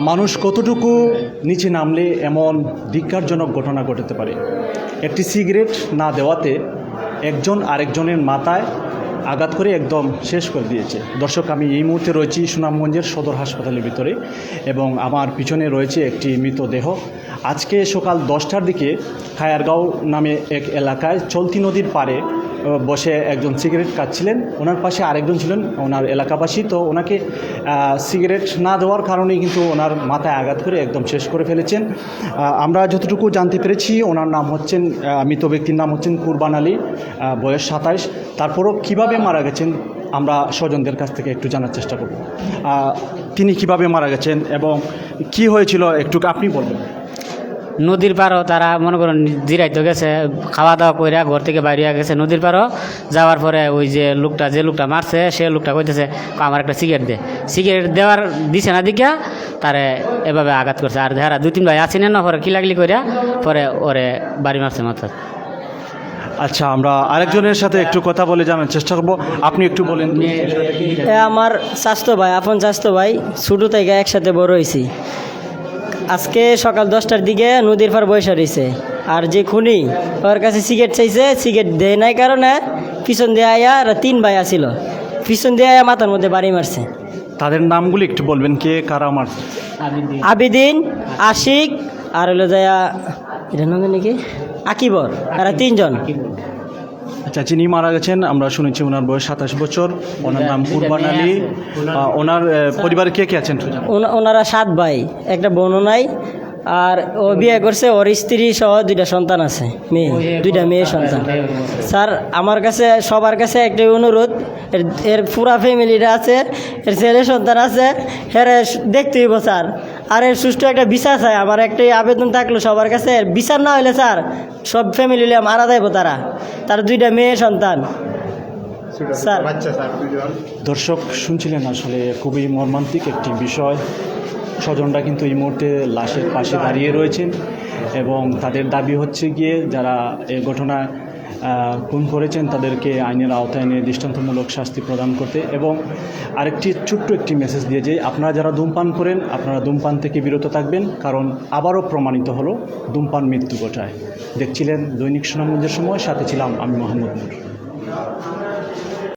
মানুষ কতটুকু নিচে নামলে এমন ধিক্কারজনক ঘটনা ঘটাতে পারে? একটি সিগারেট না দেওয়াতে একজন আরেকজনের মাথায় আঘাত করে একদম শেষ করে দিয়েছে। দর্শক আমি এই মুহূর্তে রয়েছি সুনামগঞ্জের সদর হাসপাতালের ভিতরে এবং আমার পিছনে রয়েছে একটি মৃতদেহ আজকে সকাল দশটার দিকে খায়ারগাঁও নামে এক এলাকায় চলতি নদীর আহ, বসে একজন সিগারেট কাটছিলেন ওনার পাশে আরেকজন ছিলেন, ওনার এলাকাবাসী। তো ওনাকে সিগারেট না দেওয়ার কারণেই কিন্তু ওনার মাথায় আঘাত করে একদম শেষ করে ফেলেছেন। আমরা যতটুকু জানতে পেরেছি, ওনার নাম হচ্ছেন মৃত ব্যক্তির নাম হচ্ছেন কুরবান আলী বয়স সাতাইশ। তারপরও কীভাবে মারা গেছেন, আমরা স্বজনদের কাছ থেকে একটু জানার চেষ্টা করব। তিনি কীভাবে মারা গেছেন এবং কি হয়েছিল, একটু আপনি বলবেন। নদীর পারও তারা মনে করেন জিরাইতে গেছে খাওয়া দাওয়া কইরা ঘর থেকে বাইরে গেছে নদীর পাড়ও। যাওয়ার পরে ওই যে লোকটা যে লোকটা মারছে সে লোকটা কইতেছে আমার একটা সিগারেট দে। সিগারেট দেওয়ার দিছে না দিকা তারে এভাবে আঘাত করছে। আর যারা দুই তিন ভাই আছি না পরে কিলাগলি কইরা পরে ওরে বাড়ি মারছে মাথা আচ্ছা আমরা আরেকজনের সাথে একটু কথা বলে জানার চেষ্টা করব। আপনি একটু বলেন। এ আমার স্বাস্থ্য ভাই আপন স্বাস্থ্য ভাই ছোটো থেকে একসাথে বড় হয়েছি আজকে সকাল দশটার দিকে নদীর পার বসে রয়েছে। আর যে খুনি ওর কাছে সিগারেট চাইছে সিগারেট দেয় নাই কারণে পিছন দিয়ে আয়া আর তিন ভাই আসিল পিছন দিয়ে আয়া মাথার মধ্যে বাড়ি মারছে। তাদের নামগুলি একটু বলবেন কে কারা আমার আবিদিন। আশিক আর হলো যায়া এটা নাম জানি আকিবর এরা তিনজন। আচ্ছা যিনি মারা গেছেন আমরা শুনেছি ওনার বয়স সাতাশ বছর। ওনার নাম কুরবান আলী। ওনার পরিবারে কে কে আছেন? ওনা- ওনারা সাত ভাই একটা বোনও নাই। আর ও বিয়ে করছে ওর স্ত্রী সহ দুইটা সন্তান আছে মেয়ে দুইটা মেয়ে সন্তান। স্যার আমার কাছে সবার কাছে একটাই অনুরোধ এর এর পুরা ফ্যামিলিটা আছে এর ছেলে সন্তান আছে হ্যাঁ দেখতে হইব স্যার। আর এর সুষ্ঠু একটা বিচার চাই আমার একটাই আবেদন থাকল সবার কাছে বিচার না হইলে স্যার সব ফ্যামিলি মারা যাইব তারা তার দুইটা মেয়ে সন্তান। স্যার। দর্শক শুনছিলেন আসলে খুবই মর্মান্তিক একটি বিষয়। স্বজনরা কিন্তু এই মুহূর্তে লাশের পাশে দাঁড়িয়ে রয়েছেন এবং তাদের দাবি হচ্ছে গিয়ে যারা এই ঘটনা খুন করেছেন তাদেরকে আইনের আওতায় নিয়ে দৃষ্টান্তমূলক শাস্তি প্রদান করতে এবং আরেকটি ছোট্ট একটি মেসেজ দিয়ে যে আপনারা যারা ধূমপান করেন, আপনারা ধূমপান থেকে বিরত থাকবেন, কারণ আবারও প্রমাণিত হলো ধূমপান মৃত্যু ঘটায়। দেখছিলেন দৈনিক সুনামগঞ্জের সময়, সাথে ছিলাম আমি মোহাম্মদ নূর।